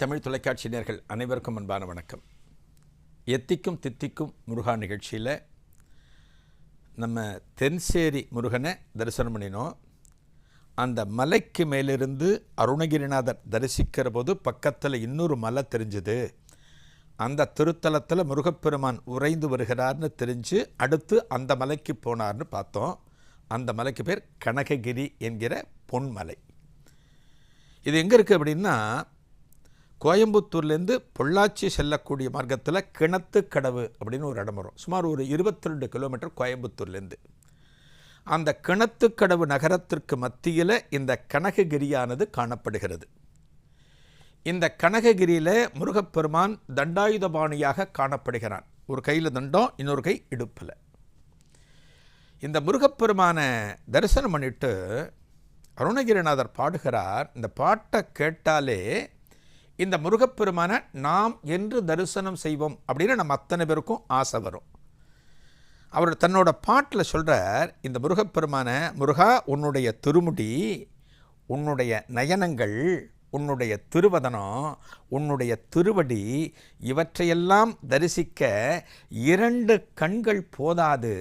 தமிழ் தொலைக்காட்சி நேர்கள் அனைவருக்கும் அன்பான வணக்கம். எத்திக்கும் தித்திக்கும் முருகா நிகழ்ச்சியில் நம்ம தென்சேரி முருகனை தரிசனம் பண்ணினோம். அந்த மலைக்கு மேலிருந்து அருணகிரிநாதர் தரிசிக்கிற போது பக்கத்தில் இன்னொரு மலை தெரிஞ்சுது. அந்த திருத்தலத்தில் முருகப்பெருமான் உறைந்து வருகிறார்னு தெரிஞ்சு அடுத்து அந்த மலைக்கு போனார்னு பார்த்தோம். அந்த மலைக்கு பேர் கனககிரி என்கிற பொன்மலை. இது எங்கே இருக்குது அப்படின்னா கோயம்புத்தூர்லேருந்து பொள்ளாச்சி செல்லக்கூடிய மார்க்கத்தில் கிணத்து கடவு அப்படின்னு ஒரு இடம் வரும். சுமார் ஒரு இருபத்தி ரெண்டு கிலோமீட்டர் கோயம்புத்தூர்லேருந்து. அந்த கிணத்துக்கடவு நகரத்திற்கு மத்தியில் இந்த கனககிரியானது காணப்படுகிறது. இந்த கனககிரியில் முருகப்பெருமான் தண்டாயுதபாணியாக காணப்படுகிறான். ஒரு கையில் தண்டம் இன்னொரு கை இடுப்பில். இந்த முருகப்பெருமானை தரிசனம் பண்ணிட்டு அருணகிரிநாதர் பாடுகிறார். இந்த பாட்டை கேட்டாலே இந்த முருகப்பெருமானை நாம் என்று தரிசனம் செய்வோம் அப்படின்னு நம்ம அத்தனை பேருக்கும் ஆசை வரும். அவர் தன்னோட பாட்டில் சொல்கிறார் இந்த முருகப்பெருமான முருகா உன்னுடைய திருமுடி உன்னுடைய நயனங்கள் உன்னுடைய திருவதனம் உன்னுடைய திருவடி இவற்றையெல்லாம் தரிசிக்க இரண்டு கண்கள் போதாது.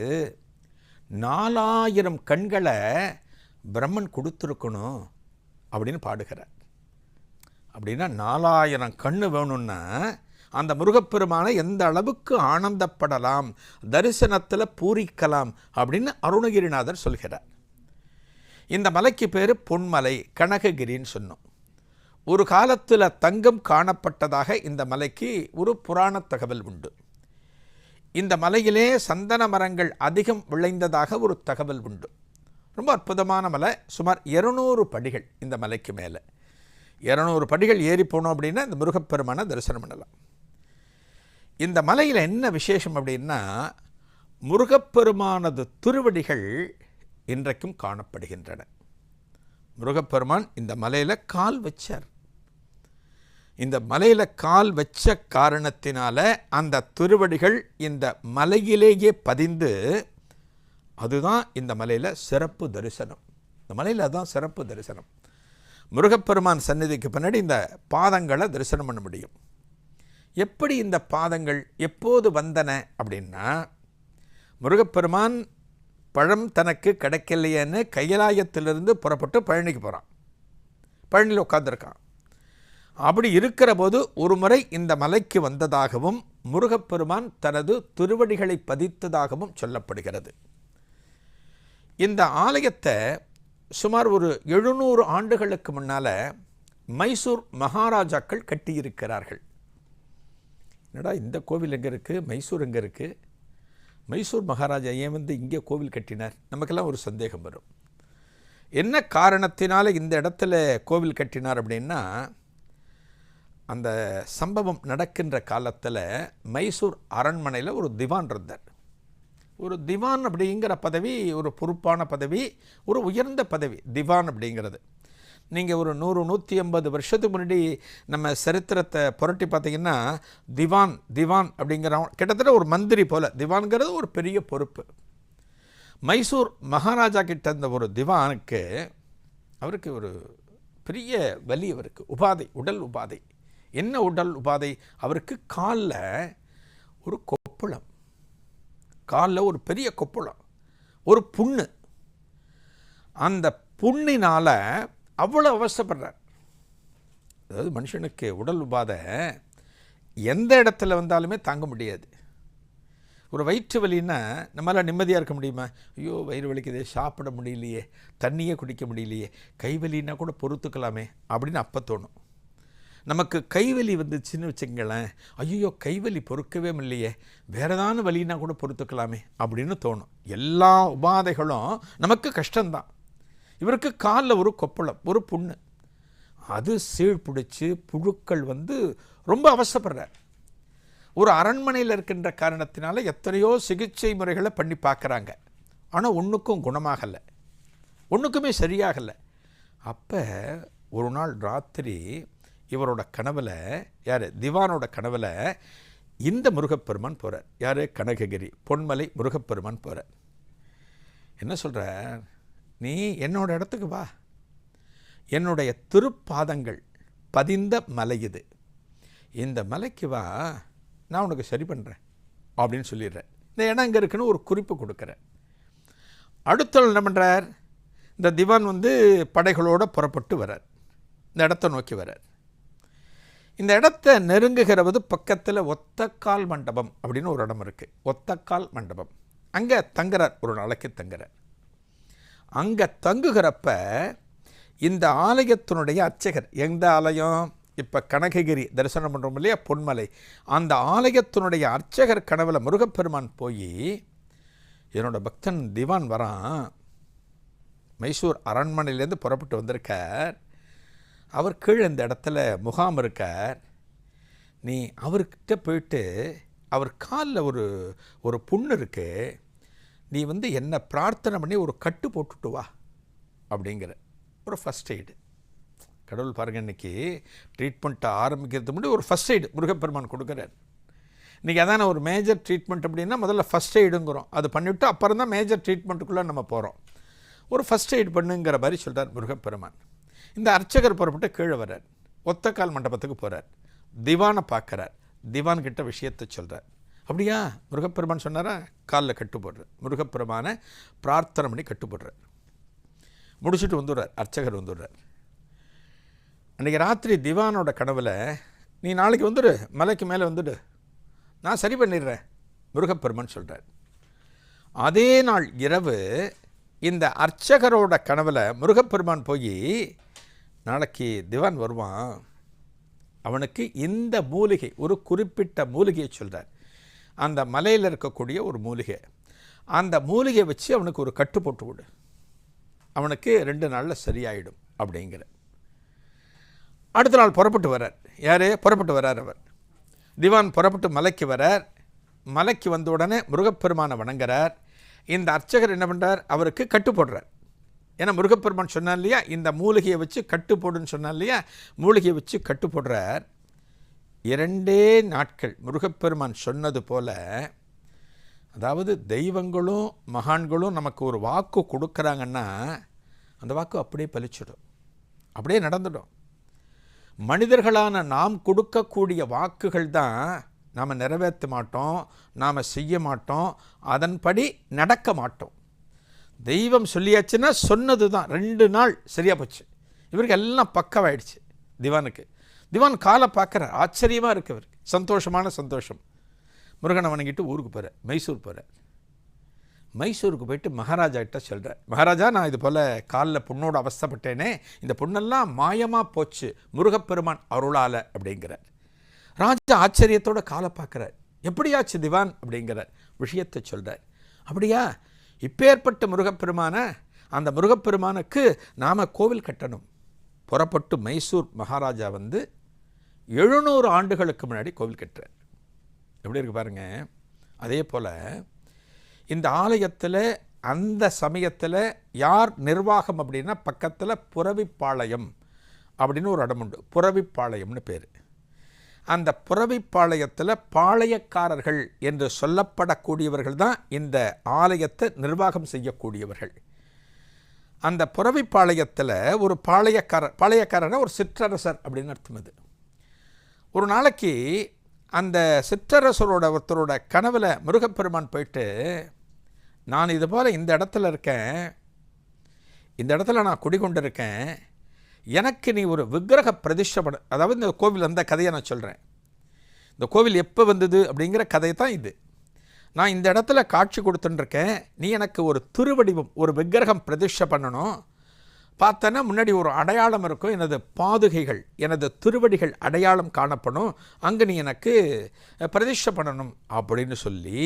நாலாயிரம் கண்களை பிரம்மன் கொடுத்துருக்கணும் அப்படின்னு பாடுகிறார். அப்படின்னா நாலாயிரம் கண்ணு வேணும்னா அந்த முருகப்பெருமானை எந்த அளவுக்கு ஆனந்தப்படலாம் தரிசனத்தில் பூரிக்கலாம் அப்படின்னு அருணகிரிநாதர் சொல்கிறார். இந்த மலைக்கு பேர் பொன்மலை கனககிரின்னு சொன்னோம். ஒரு காலத்தில் தங்கம் காணப்பட்டதாக இந்த மலைக்கு ஒரு புராண தகவல் உண்டு. இந்த மலையிலே சந்தன மரங்கள் அதிகம் விளைந்ததாக ஒரு தகவல் உண்டு. ரொம்ப அற்புதமான மலை சுமார் இருநூறு படிகள் இந்த மலைக்கு மேலே. இரநூறு படிகள் ஏறி போனோம் அப்படின்னா இந்த முருகப்பெருமானை தரிசனம் பண்ணலாம். இந்த மலையில் என்ன விசேஷம் அப்படின்னா முருகப்பெருமானது திருவடிகள் இன்றைக்கும் காணப்படுகின்றன. முருகப்பெருமான் இந்த மலையில் கால் வச்சார். இந்த மலையில் கால் வச்ச காரணத்தினால அந்த திருவடிகள் இந்த மலையிலேயே பதிந்து அதுதான் இந்த மலையில் சிறப்பு தரிசனம். இந்த மலையில் அதுதான் சிறப்பு தரிசனம். முருகப்பெருமான் சந்நிதிக்கு பின்னாடி இந்த பாதங்களை தரிசனம் பண்ண முடியும். எப்படி இந்த பாதங்கள் எப்போது வந்தன அப்படின்னா முருகப்பெருமான் பழம் தனக்கு கிடைக்கலையேன்னு கையலாயத்திலிருந்து புறப்பட்டு பழனிக்கு போகிறான் பழனியில் உட்காந்துருக்கான் அப்படி இருக்கிற போது ஒரு முறை இந்த மலைக்கு வந்ததாகவும் முருகப்பெருமான் தனது திருவடிகளை பதித்ததாகவும் சொல்லப்படுகிறது. இந்த ஆலயத்தை சுமார் ஒரு எழுநூறு ஆண்டுகளுக்கு முன்னால் மைசூர் மகாராஜாக்கள் கட்டியிருக்கிறார்கள். என்னடா இந்த கோவில் எங்கே இருக்குது மைசூர் எங்கே இருக்குது மைசூர் மகாராஜா ஏன் வந்து இங்கே கோவில் கட்டினார்? நமக்கெல்லாம் ஒரு சந்தேகம் வரும். என்ன காரணத்தினால இந்த இடத்துல கோவில் கட்டினார் அப்படின்னா அந்த சம்பவம் நடக்கின்ற காலத்தில் மைசூர் அரண்மனையில் ஒரு திவான் இருந்தார். ஒரு திவான் அப்படிங்கிற பதவி ஒரு பொறுப்பான பதவி ஒரு உயர்ந்த பதவி திவான் அப்படிங்கிறது. நீங்கள் ஒரு நூறு நூற்றி ஐம்பது வருஷத்துக்கு முன்னாடி நம்ம சரித்திரத்தை புரட்டி பார்த்தீங்கன்னா திவான் திவான் அப்படிங்கிற கிட்டத்தட்ட ஒரு மந்திரி போல் திவான்கிறது ஒரு பெரிய பொறுப்பு. மைசூர் மகாராஜா கிட்ட இருந்த ஒரு திவானுக்கு அவருக்கு ஒரு பெரிய வலி அவருக்கு உபாதை உடல் உபாதை. என்ன உடல் உபாதை? அவருக்கு காலில் ஒரு கொப்புளம். காலில் ஒரு பெரிய கொப்புளம் ஒரு புண்ணு. அந்த புண்ணினால் அவ்வளோ அவசப்படுறார் அதாவது மனுஷனுக்கு உடல் உபாதை எந்த இடத்துல வந்தாலுமே தாங்க முடியாது. ஒரு வயிற்று வலின்னா நம்மளால் நிம்மதியாக இருக்க முடியுமா? ஐயோ வயிறு வலிக்குதே சாப்பிட முடியலையே தண்ணியே குடிக்க முடியலையே கை வலின்னா கூட பொறுத்துக்கலாமே அப்படின்னு அப்போ தோணும். நமக்கு கைவலி வந்துச்சுன்னு வச்சுங்களேன் ஐயோ கைவலி பொறுக்கவே இல்லையே. வேறு ஏதாவது வலினா கூட பொறுத்துக்கலாமே அப்படின்னு தோணும். எல்லா உபாதைகளும் நமக்கு கஷ்டம்தான். இவருக்கு காலில் ஒரு கொப்பளம் ஒரு புண்ணு. அது சீழ் பிடிச்சி புழுக்கள் வந்து ரொம்ப அவசப்படுறார். ஒரு அரண்மனையில் இருக்கின்ற காரணத்தினால எத்தனையோ சிகிச்சை முறைகளை பண்ணி பார்க்குறாங்க. ஆனால் ஒன்றுக்கும் குணமாகலை. ஒன்றுக்குமே சரியாகலை. அப்போ ஒரு நாள் ராத்திரி இவரோட கனவில் யார்? திவானோட கனவில் இந்த முருகப்பெருமான் போகிறார் யார்? கனககிரி. பொன்மலை முருகப்பெருமான் போகிறார் என்ன சொல்கிற நீ என்னோட இடத்துக்கு வா. என்னுடைய திருப்பாதங்கள் பதிந்த மலை இது. இந்த மலைக்கு வா. நான் உனக்கு சரி பண்ணுறேன் அப்படின்னு சொல்லிடுறேன் இந்த இடம் இங்கே இருக்குன்னு ஒரு குறிப்பு கொடுக்குறேன் அடுத்தவள் என்ன பண்ணுறார் இந்த திவான் வந்து படைகளோடு புறப்பட்டு வரார் இந்த இடத்த நோக்கி வரார் இந்த இடத்த நெருங்குகிறவது பக்கத்தில் ஒத்தக்கால் மண்டபம் அப்படின்னு ஒரு இடம் இருக்குது ஒத்தக்கால் மண்டபம். அங்கே தங்குறார் ஒரு நாளைக்கு தங்குறார். அங்கே தங்குகிறப்ப இந்த ஆலயத்தினுடைய அர்ச்சகர் எந்த ஆலயம்? இப்போ கனககிரி தரிசனம் பண்ணுறோம் இல்லையா? பொன்மலை. அந்த ஆலயத்தினுடைய அர்ச்சகர் கனவில் முருகப்பெருமான் போய் என்னோட பக்தன் திவான் வரான். மைசூர் அரண்மனையிலேருந்து புறப்பட்டு வந்திருக்கார். அவர் கீழே இந்த இடத்துல முகாம் இருக்கார். நீ அவர்கிட்ட போயிட்டு அவர் காலில் ஒரு ஒரு புண்ணு இருக்கு. நீ வந்து என்ன பிரார்த்தனை பண்ணி ஒரு கட்டு போட்டுட்டு வா அப்படிங்கிற. ஒரு ஃபஸ்ட் எய்டு கடவுள் பாருங்க இன்னைக்கு ட்ரீட்மெண்ட்டை ஆரம்பிக்கிறது முன்னாடி ஒரு ஃபஸ்ட் எய்டு முருகப்பெருமான் கொடுக்குறார். இன்றைக்கி அதான ஒரு மேஜர் ட்ரீட்மெண்ட் அப்படின்னா முதல்ல ஃபஸ்ட் எய்டுங்கிறோம் அது பண்ணிவிட்டு அப்புறம் தான் மேஜர் ட்ரீட்மெண்ட்டுக்குள்ளே நம்ம போகிறோம் ஒரு ஃபஸ்ட் எய்ட் பண்ணுங்கிற மாதிரி சொல்கிறார் முருகப்பெருமான். இந்த அர்ச்சகர் புறப்பட்டு கீழே வர்றார். ஒத்தக்கால் மண்டபத்துக்கு போகிறார் திவானை பார்க்குறார். திவான் கிட்ட விஷயத்தை சொல்கிறார் அப்படியா? முருகப்பெருமான் சொன்னாரா? காலில் கட்டு போடுறார் முருகப்பெருமானை பிரார்த்தனை பண்ணி கட்டு போடுறார் முடிச்சுட்டு வந்துடுறார். அர்ச்சகர் வந்துடுறார். அன்றைக்கி ராத்திரி திவானோட கனவில் நீ நாளைக்கு வந்துடு. மலைக்கு மேலே வந்துடு. நான் சரி பண்ணிடுறேன். முருகப்பெருமான் சொல்கிறார் அதே நாள் இரவு இந்த அர்ச்சகரோட கனவில் முருகப்பெருமான் போய் நாளைக்கு திவான் வருவான். அவனுக்கு இந்த மூலிகை ஒரு குறிப்பிட்ட மூலிகையை சொல்கிறார் அந்த மலையில் இருக்கக்கூடிய ஒரு மூலிகை. அந்த மூலிகையை வச்சு அவனுக்கு ஒரு கட்டு போட்டு விடு அவனுக்கு ரெண்டு நாளில் சரியாயிடும் அப்படிங்கிற. அடுத்த நாள் புறப்பட்டு வரார் யார்? புறப்பட்டு வரார் அவர். திவான் புறப்பட்டு மலைக்கு வரார் மலைக்கு வந்த உடனே முருகப்பெருமானை வணங்குறார். இந்த அர்ச்சகர் என்ன பண்ணுறார் அவருக்கு கட்டு போடுறார். ஏன்னா முருகப்பெருமான் சொன்னார் இல்லையா இந்த மூலிகையை வச்சு கட்டு போடுன்னு சொன்னார் இல்லையா மூலிகையை வச்சு கட்டு போடுறார். இரண்டே நாட்கள் முருகப்பெருமான் சொன்னது போல அதாவது தெய்வங்களும் மகான்களும் நமக்கு ஒரு வாக்கு கொடுக்குறாங்கன்னா அந்த வாக்கு அப்படியே பலிச்சிடும் அப்படியே நடந்துடும். மனிதர்களான நாம் கொடுக்கக்கூடிய வாக்குகள் தான் நாம் நிறைவேற்ற மாட்டோம் நாம் செய்ய மாட்டோம் அதன்படி நடக்க மாட்டோம். தெய்வம் சொல்லியாச்சுன்னா சொன்னது தான் ரெண்டு நாள் சரியாக போச்சு. இவருக்கு எல்லாம் பக்கவாயிடுச்சு திவானுக்கு. திவான் காலை பார்க்குறார். ஆச்சரியமாக இருக்கு இவருக்கு. சந்தோஷமான சந்தோஷம். முருகனை வணங்கிட்டு ஊருக்கு போகிறார் மைசூர் போகிறார் மைசூருக்கு போயிட்டு மகாராஜா கிட்ட சொல்கிறேன் மகாராஜா நான் இது போல் காலில் பொண்ணோடு அவஸ்தைப்பட்டேனே. இந்த பொண்ணெல்லாம் மாயமாக போச்சு. முருகப்பெருமான் அருளால் அப்படிங்கிறார். ராஜா ஆச்சரியத்தோட காலை பார்க்குறார். எப்படியாச்சு திவான் அப்படிங்கிறார் விஷயத்தை சொல்கிறார் அப்படியா? இப்பேற்பட்ட முருகப்பெருமான அந்த முருகப்பெருமானுக்கு நாம் கோவில் கட்டணும். புறப்பட்டு மைசூர் மகாராஜா வந்து எழுநூறு ஆண்டுகளுக்கு முன்னாடி கோவில் கட்டுறார். எப்படி இருக்கு பாருங்க. அதே போல் இந்த ஆலயத்தில் அந்த சமயத்தில் யார் நிர்வாகம் அப்படின்னா பக்கத்தில் புறவிப்பாளையம் அப்படின்னு ஒரு இடம் உண்டு. புறவிப்பாளையம்னு பேர். அந்த புறவிப்பாளையத்தில் பாளையக்காரர்கள் என்று சொல்லப்படக்கூடியவர்கள் தான் இந்த ஆலயத்தை நிர்வாகம் செய்யக்கூடியவர்கள். அந்த புறவிப்பாளையத்தில் ஒரு பாளையக்காரர் பாளையக்காரர்னா ஒரு சிற்றரசர் அப்படின்னு அர்த்தம் அது. ஒரு நாளைக்கு அந்த சிற்றரசரோட ஒருத்தரோட கனவில் முருகப்பெருமான் போயிட்டு நான் இது போல் இந்த இடத்துல இருக்கேன். இந்த இடத்துல நான் குடிகொண்டு இருக்கேன் எனக்கு நீ ஒரு விக்கிரக பிரதிஷ்டை பண்ண அதாவது இந்த கோவில் அந்த கதையை நான் சொல்கிறேன் இந்த கோவில் எப்போ வந்தது அப்படிங்கிற கதை தான் இது. நான் இந்த இடத்துல காட்சி கொடுத்துட்டுருக்கேன். நீ எனக்கு ஒரு திருவடிவம் ஒரு விக்கிரகம் பிரதிஷ்டை பண்ணணும். பார்த்தேன்னா முன்னாடி ஒரு அடையாளம் இருக்கும். எனது பாதுகைகள் எனது திருவடிகள் அடையாளம் காணப்படும். அங்கே நீ எனக்கு பிரதிஷ்டை பண்ணணும் அப்படின்னு சொல்லி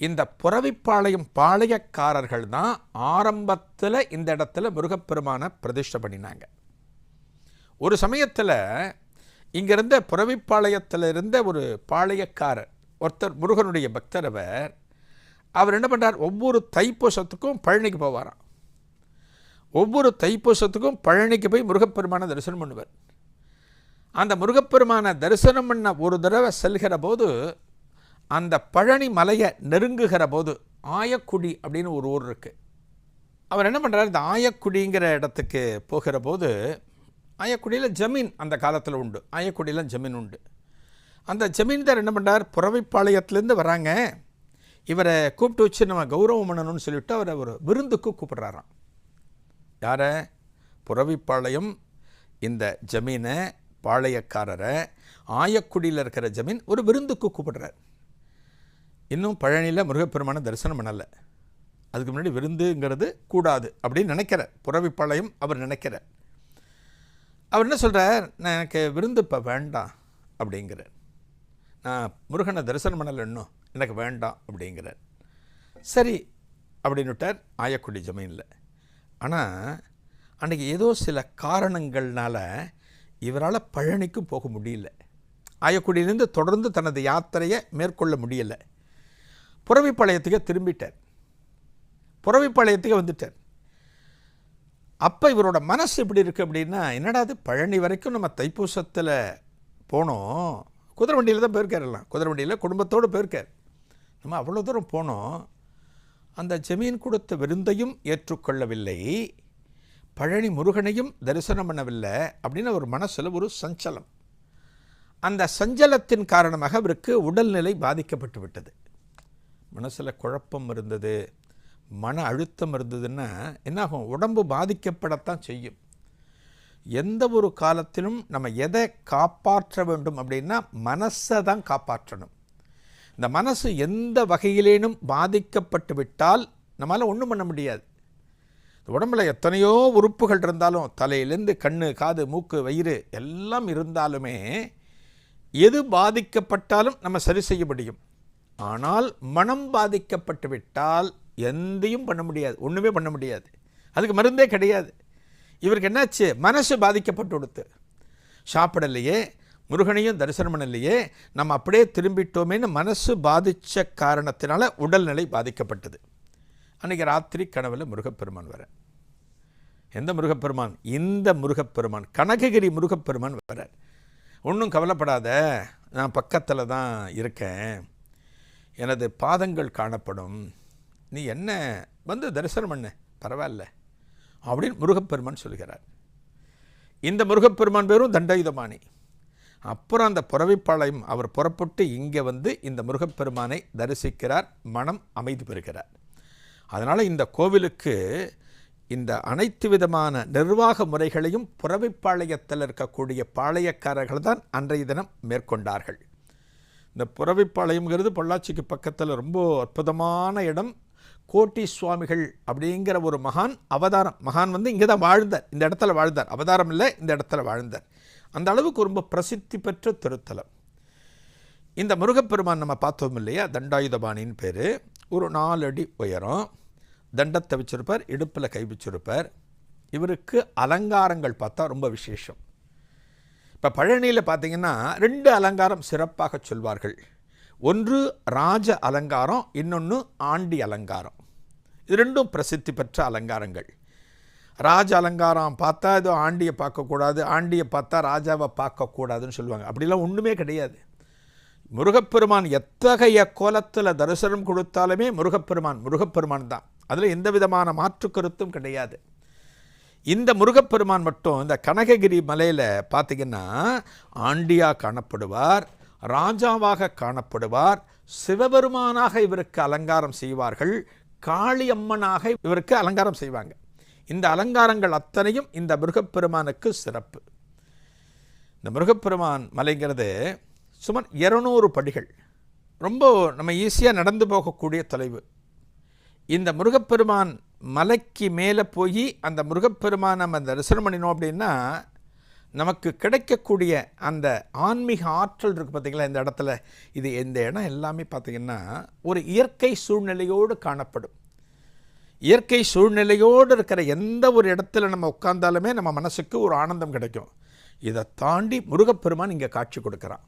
இந்த புறவிப்பாளையம் பாளையக்காரர்கள் தான் ஆரம்பத்தில் இந்த இடத்துல முருகப்பெருமான பிரதிஷ்டை பண்ணினாங்க. ஒரு சமயத்தில் இங்கிருந்த புறவிப்பாளையத்தில் இருந்த ஒரு பாளையக்காரர் ஒருத்தர் முருகனுடைய பக்தர் அவர் அவர் என்ன பண்ணுறார் ஒவ்வொரு தைப்பூசத்துக்கும் பழனிக்கு போவாராம். ஒவ்வொரு தைப்பூசத்துக்கும் பழனிக்கு போய் முருகப்பெருமான தரிசனம் பண்ணுவார். அந்த முருகப்பெருமான தரிசனம் பண்ண ஒரு தடவை செல்கிற போது அந்த பழனி மலையை நெருங்குகிற போது ஆயக்குடி அப்படின்னு ஒரு ஊர் இருக்குது அவர் என்ன பண்ணுறார் இந்த ஆயக்குடிங்கிற இடத்துக்கு போகிற போது ஆயக்குடியில் ஜமீன் அந்த காலத்தில் உண்டு. ஆயக்குடியில் ஜமீன் உண்டு. அந்த ஜமீன்தார் என்ன பண்ணுறார் புறவைப்பாளையத்துலேருந்து வராங்க. இவரை கூப்பிட்டு வச்சு நம்ம கௌரவம் பண்ணணும்னு சொல்லிவிட்டு அவரை ஒரு விருந்துக்கு கூப்பிட்றாராம். யாரை? புறவிப்பாளையம் இந்த ஜமீனை பாளையக்காரரை ஆயக்குடியில் இருக்கிற ஜமீன் ஒரு விருந்துக்கு கூப்பிடுறார். இன்னும் பழனியில் முருகப்பெருமான தரிசனம் பண்ணலை. அதுக்கு முன்னாடி விருந்துங்கிறது கூடாது அப்படின்னு நினைக்கிறார். புறவிப்பாளையம் அவர் நினைக்கிறார். அவர் என்ன சொல்கிறார் நான் எனக்கு விருந்து இப்போ வேண்டாம் அப்படிங்கிறார். நான் முருகனை தரிசனம் பண்ணல இன்னும். எனக்கு வேண்டாம் அப்படிங்கிறார். சரி அப்படின்னு விட்டார் ஆயக்குடி ஜமீனில். ஆனால் அன்றைக்கி ஏதோ சில காரணங்கள்னால இவரால் பழனிக்கு போக முடியல. ஆயக்குடியிலேருந்து தொடர்ந்து தனது யாத்திரையை மேற்கொள்ள முடியலை. புறவிப்பாளையத்துக்கே திரும்பிட்டார். புறவிப்பாளையத்துக்கே வந்துட்டார். அப்போ இவரோட மனசு எப்படி இருக்குது அப்படின்னா என்னடா அது பழனி வரைக்கும் நம்ம தைப்பூசத்தில் போனோம். குதிரை வண்டியில் தான் போயிருக்கார் எல்லாம். குதிரை வண்டியில் குடும்பத்தோடு போயிருக்கார். நம்ம அவ்வளோ தூரம் போனோம். அந்த ஜமீன் கொடுத்த விருந்தையும் ஏற்றுக்கொள்ளவில்லை. பழனி முருகனையும் தரிசனம் பண்ணவில்லை அப்படின்னு ஒரு மனசில் ஒரு சஞ்சலம். அந்த சஞ்சலத்தின் காரணமாக அவருக்கு உடல்நிலை பாதிக்கப்பட்டு விட்டது. மனசில் குழப்பம் இருந்தது. மன அழுத்தம் இருந்ததுன்னா என்னாகும்? உடம்பு பாதிக்கப்படத்தான் செய்யும். எந்த ஒரு காலத்திலும் நம்ம எதை காப்பாற்ற வேண்டும் அப்படின்னா மனசை தான் காப்பாற்றணும். இந்த மனசு எந்த வகையிலேனும் பாதிக்கப்பட்டு விட்டால் நம்மளால் ஒன்றும் பண்ண முடியாது. உடம்புல எத்தனையோ உறுப்புகள் இருந்தாலும் தலையிலேருந்து கண்ணு காது மூக்கு வயிறு எல்லாம் இருந்தாலுமே எது பாதிக்கப்பட்டாலும் நம்ம சரி செய்ய முடியும். ஆனால் மனம் பாதிக்கப்பட்டு விட்டால் எந்தையும் பண்ண முடியாது. ஒன்றுமே பண்ண முடியாது. அதுக்கு மருந்தே கிடையாது. இவருக்கு என்னாச்சு? மனசு பாதிக்கப்பட்டு கொடுத்து. சாப்பிடலையே முருகனையும் தரிசனம் பண்ணலையே நம்ம அப்படியே திரும்பிட்டோமேன்னு மனசு பாதித்த காரணத்தினால உடல்நிலை பாதிக்கப்பட்டது. அன்றைக்கி ராத்திரி கனவில் முருகப்பெருமான் வர. எந்த முருகப்பெருமான்? இந்த முருகப்பெருமான். கனககிரி முருகப்பெருமான் வர. ஒன்றும் கவலைப்படாத. நான் பக்கத்தில் தான் இருக்கேன். எனது பாதங்கள் காணப்படும். நீ என்ன? வந்து தரிசனம் பண்ணு. பரவாயில்ல. அப்படின்னு முருகப்பெருமான் சொல்கிறார். இந்த முருகப்பெருமான் பேரும் தண்டயுதமானி அப்புறம் அந்த புறவிப்பாளையம் அவர் புறப்பட்டு இங்கே வந்து இந்த முருகப்பெருமானை தரிசிக்கிறார் மனம் அமைதி பெறுகிறார். அதனால் இந்த கோவிலுக்கு இந்த அனைத்து விதமான நிர்வாக முறைகளையும் புறவிப்பாளையத்தில் இருக்கக்கூடிய பாளையக்காரர்கள் தான் அன்றைய தினம் மேற்கொண்டார்கள். இந்த புறவிப்பாளையம்ங்கிறது பொள்ளாச்சிக்கு பக்கத்தில் ரொம்ப அற்புதமான இடம். கோட்டி சுவாமிகள் அப்படிங்கிற ஒரு மகான் அவதாரம். மகான் வந்து இங்கே தான் வாழ்ந்தார். இந்த இடத்துல வாழ்ந்தார். அவதாரம் இல்லை இந்த இடத்துல வாழ்ந்தார். அந்த அளவுக்கு ரொம்ப பிரசித்தி பெற்ற திருத்தலம். இந்த முருகப்பெருமான் நம்ம பார்த்தோம் இல்லையா? தண்டாயுதபாணின்னு பேர். ஒரு நாலு அடி உயரம். தண்டத்தை வச்சிருப்பார் இடுப்பில் கை வச்சுருப்பார். இவருக்கு அலங்காரங்கள் பார்த்தா ரொம்ப விசேஷம். இப்போ பழனியில் பார்த்தீங்கன்னா ரெண்டு அலங்காரம் சிறப்பாக சொல்வார்கள். ஒன்று ராஜ அலங்காரம் இன்னொன்று ஆண்டி அலங்காரம். இது ரெண்டும் பிரசித்தி பெற்ற அலங்காரங்கள். ராஜ அலங்காரம் பார்த்தா ஏதோ ஆண்டியை பார்க்கக்கூடாது ஆண்டியை பார்த்தா ராஜாவை பார்க்கக்கூடாதுன்னு சொல்லுவாங்க. அப்படிலாம் ஒன்றுமே கிடையாது. முருகப்பெருமான் எத்தகைய கோலத்தில் தரிசனம் கொடுத்தாலுமே முருகப்பெருமான் முருகப்பெருமான் தான். அதில் எந்த விதமான மாற்று கருத்தும் கிடையாது. இந்த முருகப்பெருமான் மட்டும் இந்த கனககிரி மலையில் பார்த்திங்கன்னா ஆண்டியாக காணப்படுவார் ராஜாவாக காணப்படுவார் சிவபெருமானாக இவருக்கு அலங்காரம் செய்வார்கள் காளியம்மனாக இவருக்கு அலங்காரம் செய்வாங்க. இந்த அலங்காரங்கள் அத்தனையும் இந்த முருகப்பெருமானுக்கு சிறப்பு. இந்த முருகப்பெருமான் மலைங்கிறது சுமார் இருநூறு படிகள். ரொம்ப நம்ம ஈஸியாக நடந்து போகக்கூடிய தொலைவு. இந்த முருகப்பெருமான் மலைக்கு மேலே போய் அந்த முருகப்பெருமான் நம்ம தரிசனம் பண்ணினோம் அப்படின்னா நமக்கு கிடைக்கக்கூடிய அந்த ஆன்மீக ஆற்றல் இருக்குது பார்த்திங்களா இந்த இடத்துல? இது இந்த இடம்? எல்லாமே பார்த்திங்கன்னா ஒரு இயற்கை சூழ்நிலையோடு காணப்படும். இயற்கை சூழ்நிலையோடு இருக்கிற எந்த ஒரு இடத்துல நம்ம உட்கார்ந்தாலுமே நம்ம மனசுக்கு ஒரு ஆனந்தம் கிடைக்கும். இதை தாண்டி முருகப்பெருமான் இங்கே காட்சி கொடுக்குறான்.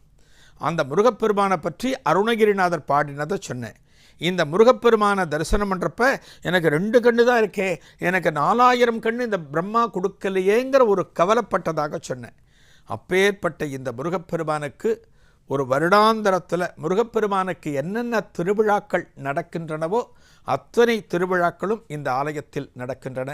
அந்த முருகப்பெருமானை பற்றி அருணகிரிநாதர் பாடினதை சொன்னேன். இந்த முருகப்பெருமானை தரிசனம் பண்ணுறப்ப எனக்கு ரெண்டு கண்ணு தான் இருக்கே. எனக்கு நாலாயிரம் கண்ணு இந்த பிரம்மா கொடுக்கலையேங்கிற ஒரு கவலைப்பட்டதாக சொன்னேன். அப்பேற்பட்ட இந்த முருகப்பெருமானுக்கு ஒரு வருடாந்தரத்தில் முருகப்பெருமானுக்கு என்னென்ன திருவிழாக்கள் நடக்கின்றனவோ அத்தனை திருவிழாக்களும் இந்த ஆலயத்தில் நடக்கின்றன.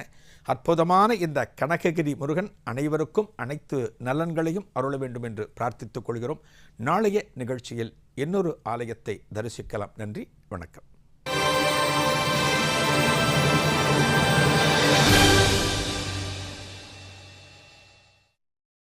அற்புதமான இந்த கனககிரி முருகன் அனைவருக்கும் அனைத்து நலன்களையும் அருள வேண்டும் என்று பிரார்த்தித்துக் கொள்கிறோம். நாளைய நிகழ்ச்சியில் இன்னொரு ஆலயத்தை தரிசிக்கலாம். நன்றி வணக்கம்.